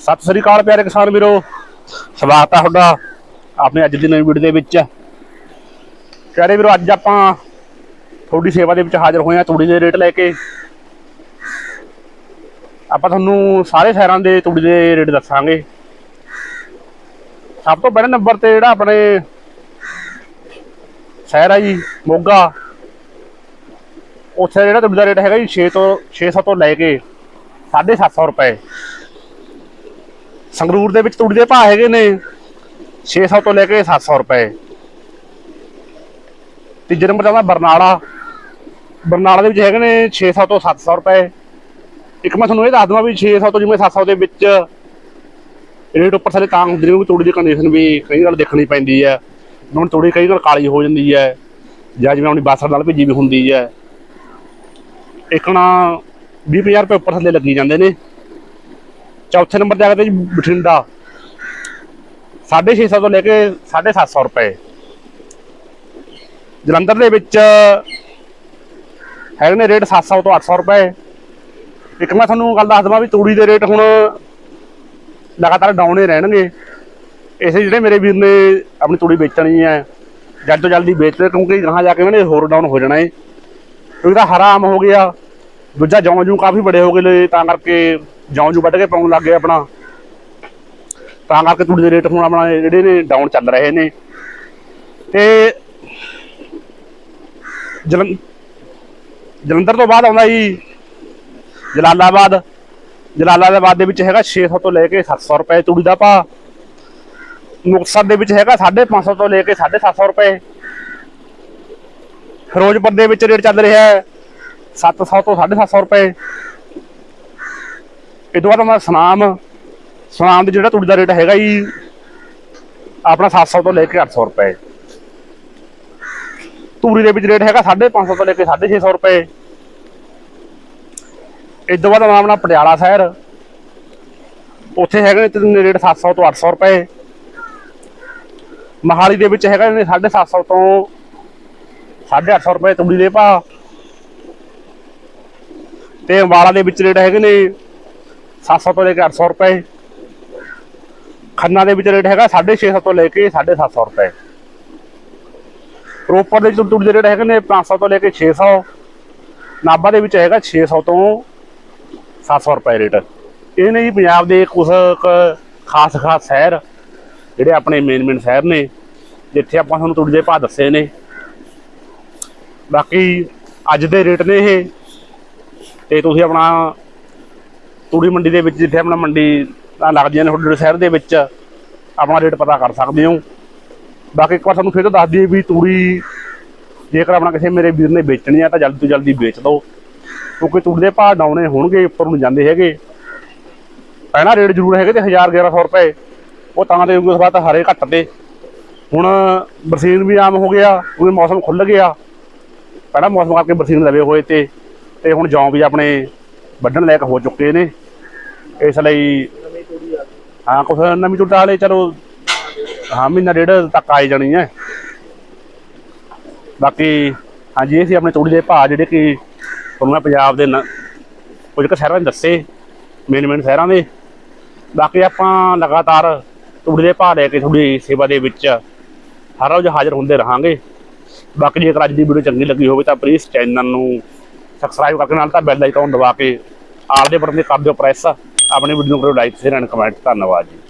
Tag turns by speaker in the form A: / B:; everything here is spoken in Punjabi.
A: ਸਤਿ ਸ੍ਰੀ ਅਕਾਲ ਪਿਆਰੇ ਕਿਸਾਨ ਵੀਰੋ। ਸਵਾਗਤ ਆ ਤੁਹਾਡਾ ਆਪਣੇ ਅੱਜ ਦੀ ਨਵੀਂ ਵੀਡੀਓ ਦੇ ਵਿੱਚ। ਪਿਆਰੇ ਵੀਰੋ, ਅੱਜ ਆਪਾਂ ਤੁਹਾਡੀ ਸੇਵਾ ਦੇ ਵਿੱਚ ਹਾਜ਼ਰ ਹੋਏ ਹਾਂ ਤੂੜੀ ਦੇ ਰੇਟ ਲੈ ਕੇ। ਆਪਾਂ ਤੁਹਾਨੂੰ ਸਾਰੇ ਸ਼ਹਿਰਾਂ ਦੇ ਤੂੜੀ ਦੇ ਰੇਟ ਦੱਸਾਂਗੇ। ਸਭ ਤੋਂ ਪਹਿਲੇ ਨੰਬਰ ਤੇ ਜਿਹੜਾ ਆਪਣੇ ਸ਼ਹਿਰ ਹੈ ਜੀ, ਮੋਗਾ। ਉੱਥੇ ਜਿਹੜਾ ਤੂੜੀ ਦਾ ਰੇਟ ਹੈਗਾ ਜੀ 6 ਤੋਂ 600 ਤੋਂ ਲੈ ਕੇ 750 ਰੁਪਏ। ਸੰਗਰੂਰ ਦੇ ਵਿੱਚ ਤੂੜੀ ਦੇ ਭਾਅ ਹੈਗੇ ਨੇ। 600 ਤੋਂ ਲੈ ਕੇ 700 ਰੁਪਏ। ਤੀਜੇ ਨੰਬਰ ਤੇ ਬਰਨਾਲਾ। ਬਰਨਾਲਾ ਦੇ ਵਿੱਚ ਹੈਗੇ ਨੇ 600 ਤੋਂ 700 ਰੁਪਏ। ਇੱਕ ਮੈਂ ਤੁਹਾਨੂੰ ਇਹ ਦੱਸ ਦਵਾਂ ਵੀ 600 ਤੋਂ ਜਿਵੇਂ 700 ਦੇ ਵਿੱਚ ਰੇਟ ਉੱਪਰ ਥੱਲੇ ਤਾਂ ਹੁੰਦੀ ਨੇ ਤੂੜੀ ਦੀ ਕੰਡੀਸ਼ਨ ਵੀ ਕਈ ਵਾਰ ਦੇਖਣੀ ਪੈਂਦੀ ਹੈ। ਹੁਣ ਤੂੜੀ ਕਈ ਵਾਰ ਕਾਲੀ ਹੋ ਜਾਂਦੀ ਹੈ ਜਾਂ ਜਿਵੇਂ ਆਪਣੀ ਬਾਸਰ ਨਾਲ ਭੇਜੀ ਵੀ ਹੁੰਦੀ ਹੈ। ਇੱਕਣਾ 20000 ਰੁਪਏ ਉੱਪਰ ਥੱਲੇ ਲੱਗੀ ਜਾਂਦੇ ਨੇ। ਚੌਥੇ ਨੰਬਰ ਤੇ ਆ ਜੀ ਬਠਿੰਡਾ। 650 ਤੋਂ ਲੈ ਕੇ 750 ਰੁਪਏ। ਜਲੰਧਰ ਦੇ ਵਿੱਚ ਹੈਗੇ ਨੇ ਰੇਟ 700 ਤੋਂ 800 ਰੁਪਏ। ਇੱਕ ਮੈਂ ਤੁਹਾਨੂੰ ਗੱਲ ਦੱਸ ਦਵਾਂ ਵੀ ਤੂੜੀ ਦੇ ਰੇਟ ਹੁਣ ਲਗਾਤਾਰ ਡਾਊਨ ਹੀ ਰਹਿਣਗੇ। ਇਸੇ ਜਿਹੜੇ ਮੇਰੇ ਵੀਰ ਨੇ ਆਪਣੀ ਤੂੜੀ ਵੇਚਣੀ ਹੈ, ਜਲਦ ਤੋਂ ਜਲਦੀ ਵੇਚ ਲੈ ਕਿਉਂਕਿ ਗਾਹਾਂ ਜਾ ਕੇ ਉਹਨੇ ਹੋਰ ਡਾਊਨ ਹੋ ਜਾਣਾ ਹੈ ਕਿਉਂਕਿ ਤਾਂ ਹਰਾਮ ਹੋ ਗਿਆ, ਦੂਜਾ ਜੌਂ ਜੂ ਕਾਫੀ ਬੜੇ ਹੋ ਗਏ ਤਾਂ ਕਰਕੇ ਜੌਂ ਜੂ ਵੱਢ ਕੇ ਪਾਉਣ ਲੱਗ ਗਏ ਆਪਣਾ। ਤਾਂ ਕਰਕੇ ਤੂੜੀ ਦੇ ਰੇਟ ਹੁਣ ਆਪਣਾ ਜਿਹੜੇ ਨੇ ਡਾਊਨ ਚੱਲ ਰਹੇ ਨੇ। ਤੇ ਜਲੰਧਰ ਤੋਂ ਬਾਅਦ ਆਉਂਦਾ ਜੀ, ਜਲਾਲਾਬਾਦ। ਜਲਾਲਾਬਾਦ ਦੇ ਵਿੱਚ ਹੈਗਾ 600 ਤੋਂ ਲੈ ਕੇ 700 ਰੁਪਏ ਤੂੜੀ ਦਾ ਭਾਅ। ਮੁਕਤਸਰ ਦੇ ਵਿੱਚ ਹੈਗਾ 550 ਤੋਂ ਲੈ ਕੇ 750 ਰੁਪਏ। ਫਿਰੋਜ਼ਪੁਰ ਦੇ ਵਿੱਚ ਰੇਟ ਚੱਲ ਰਿਹਾ ਹੈ 700 ਤੋਂ 750 ਰੁਪਏ। ਇਹ ਤੋਂ ਬਾਅਦ ਮੈਂ ਸੁਨਾਮ ਸੁਨਾਮ ਦੇ ਜਿਹੜਾ ਤੂੜੀ ਦਾ ਰੇਟ ਹੈਗਾ ਜੀ, ਆਪਣਾ 700 ਤੋਂ ਲੈ ਕੇ 800 ਰੁਪਏ। ਤੂੜੀ ਦੇ ਵਿੱਚ ਰੇਟ ਹੈਗਾ 550 ਤੋਂ ਲੈ ਕੇ 650 ਰੁਪਏ। ਇਸ ਤੋਂ ਬਾਅਦ ਮੈਂ ਆਪਣਾ ਪਟਿਆਲਾ ਸ਼ਹਿਰ, ਉੱਥੇ ਹੈਗੇ ਨੇ ਤਿੰਨ ਰੇਟ 700 ਤੋਂ 800 ਰੁਪਏ। ਮਹਾਲੀ ਦੇ ਵਿੱਚ ਹੈਗਾ ਨੇ 750 ਤੋਂ 850 ਰੁਪਏ ਤੂੜੀ ਦੇ ਭਾਅ। ਤੇ ਅੰਬਾਲਾ ਦੇ ਵਿੱਚ ਰੇਟ ਹੈਗੇ ਨੇ 700 ਤੋਂ ਲੈ ਕੇ 800 ਰੁਪਏ। ਖੰਨਾ ਦੇ ਵਿੱਚ ਰੇਟ ਹੈਗਾ 650 ਤੋਂ ਲੈ ਕੇ 750 ਰੁਪਏ। ਰੋਪੜ ਦੇ ਵਿੱਚ ਤੂੜੀ ਦੇ ਰੇਟ ਹੈਗੇ ਨੇ 500 ਤੋਂ ਲੈ ਕੇ 600 ਨਾਭਾ ਦੇ ਵਿੱਚ ਹੈਗਾ 600 ਤੋਂ 700 ਰੁਪਏ ਰੇਟ ਇਹ ਨੇ ਜੀ ਪੰਜਾਬ ਦੇ ਕੁਝ ਕੁ ਖਾਸ ਖਾਸ ਸ਼ਹਿਰ, ਜਿਹੜੇ ਆਪਣੇ ਮੇਨ ਮੇਨ ਸ਼ਹਿਰ ਨੇ, ਜਿੱਥੇ ਆਪਾਂ ਤੁਹਾਨੂੰ ਤੂੜੀ ਦੇ ਭਾਅ ਦੱਸੇ ਨੇ। ਬਾਕੀ ਅੱਜ ਦੇ ਰੇਟ ਨੇ ਇਹ। ਤੇ ਤੁਸੀਂ ਆਪਣਾ ਤੂੜੀ ਮੰਡੀ ਦੇ ਵਿੱਚ ਜਿੱਥੇ ਆਪਣਾ ਮੰਡੀ ਤਾਂ ਲੱਗਦੀਆਂ ਨੇ ਤੁਹਾਡੇ ਸ਼ਹਿਰ ਦੇ ਵਿੱਚ, ਆਪਣਾ ਰੇਟ ਪਤਾ ਕਰ ਸਕਦੇ ਹੋ। ਬਾਕੀ ਇੱਕ ਵਾਰ ਤੁਹਾਨੂੰ ਫਿਰ ਤੋਂ ਦੱਸ ਦਈਏ ਵੀ ਤੂੜੀ ਜੇਕਰ ਆਪਣਾ ਕਿਸੇ ਮੇਰੇ ਵੀਰ ਨੇ ਵੇਚਣੀ ਆ ਤਾਂ ਜਲਦੀ ਤੋਂ ਜਲਦੀ ਵੇਚ ਦਿਓ। ਕਿਉਂਕਿ ਤੂੜੀ ਦੇ ਭਾਅ ਡਾਉਣੇ ਹੋਣਗੇ, ਉੱਪਰ ਨੂੰ ਜਾਂਦੇ ਹੈਗੇ। ਪਹਿਲਾਂ ਰੇਟ ਜ਼ਰੂਰ ਹੈਗੇ ਤੇ 1000 1100 ਰੁਪਏ। ਉਹ ਤਾਂ ਦੇ ਉਸ ਬਾਅਦ ਹਰੇ ਘੱਟ ਤੇ। ਹੁਣ ਬਰਸੀਨ ਵੀ ਆਮ ਹੋ ਗਿਆ ਕਿਉਂਕਿ ਮੌਸਮ ਖੁੱਲ ਗਿਆ। ਪਹਿਲਾਂ ਮੌਸਮ ਕਰਕੇ ਬਰਸੀਨ ਲਵੇ ਹੋਏ ਤੇ ਤੇ ਹੁਣ ਜੌਂ ਵੀ ਆਪਣੇ ਵੱਢਣ ਲਾਇਕ ਹੋ ਚੁੱਕੇ ਨੇ ਇਸ ਲਈ ਹਾਂ ਕੁਛ ਨਵੀਂ ਟੁੱਟਾ ਵਾਲੇ ਚਲੋ ਹਾਂ ਮਹੀਨਾ ਡੇਢ ਤੱਕ ਆਈ ਜਾਣੀ ਹੈ ਬਾਕੀ ਹਾਂਜੀ ਇਹ ਸੀ ਆਪਣੇ ਤੂੜੀ ਦੇ ਭਾਅ ਜਿਹੜੇ ਕਿ ਤੁਹਾਨੂੰ ਮੈਂ ਪੰਜਾਬ ਦੇ ਨ- ਕੁਝ ਕੁ ਸ਼ਹਿਰਾਂ ਦੇ ਦੱਸੇ ਮੇਨ ਮੇਨ ਸ਼ਹਿਰਾਂ ਦੇ ਬਾਕੀ ਆਪਾਂ ਲਗਾਤਾਰ ਤੂੜੀ ਦੇ ਭਾਅ ਲੈ ਕੇ ਤੁਹਾਡੀ ਸੇਵਾ ਦੇ ਵਿੱਚ ਹਰ ਰੋਜ਼ ਹਾਜ਼ਰ ਹੁੰਦੇ ਰਹਾਂਗੇ ਬਾਕੀ ਜੇਕਰ ਅੱਜ ਦੀ ਵੀਡੀਓ ਚੰਗੀ ਲੱਗੀ ਹੋਵੇ ਤਾਂ ਪਲੀਜ਼ ਚੈਨਲ ਨੂੰ ਸਬਸਕ੍ਰਾਈਬ ਕਰਕੇ ਨਾਲ ਤਾਂ ਬੈਲ ਆਈਕਨ ਦਬਾ ਕੇ ਆਲ ਦੇ ਬਟਨ ਤੇ ਕਰ ਦਿਓ ਪ੍ਰੈਸ ਆਪਣੀ ਵੀਡੀਓ ਨੂੰ ਕਰੋ ਲਾਈਕ ਸ਼ੇਅਰ ਐਂਡ ਕਮੈਂਟ ਧੰਨਵਾਦ ਜੀ।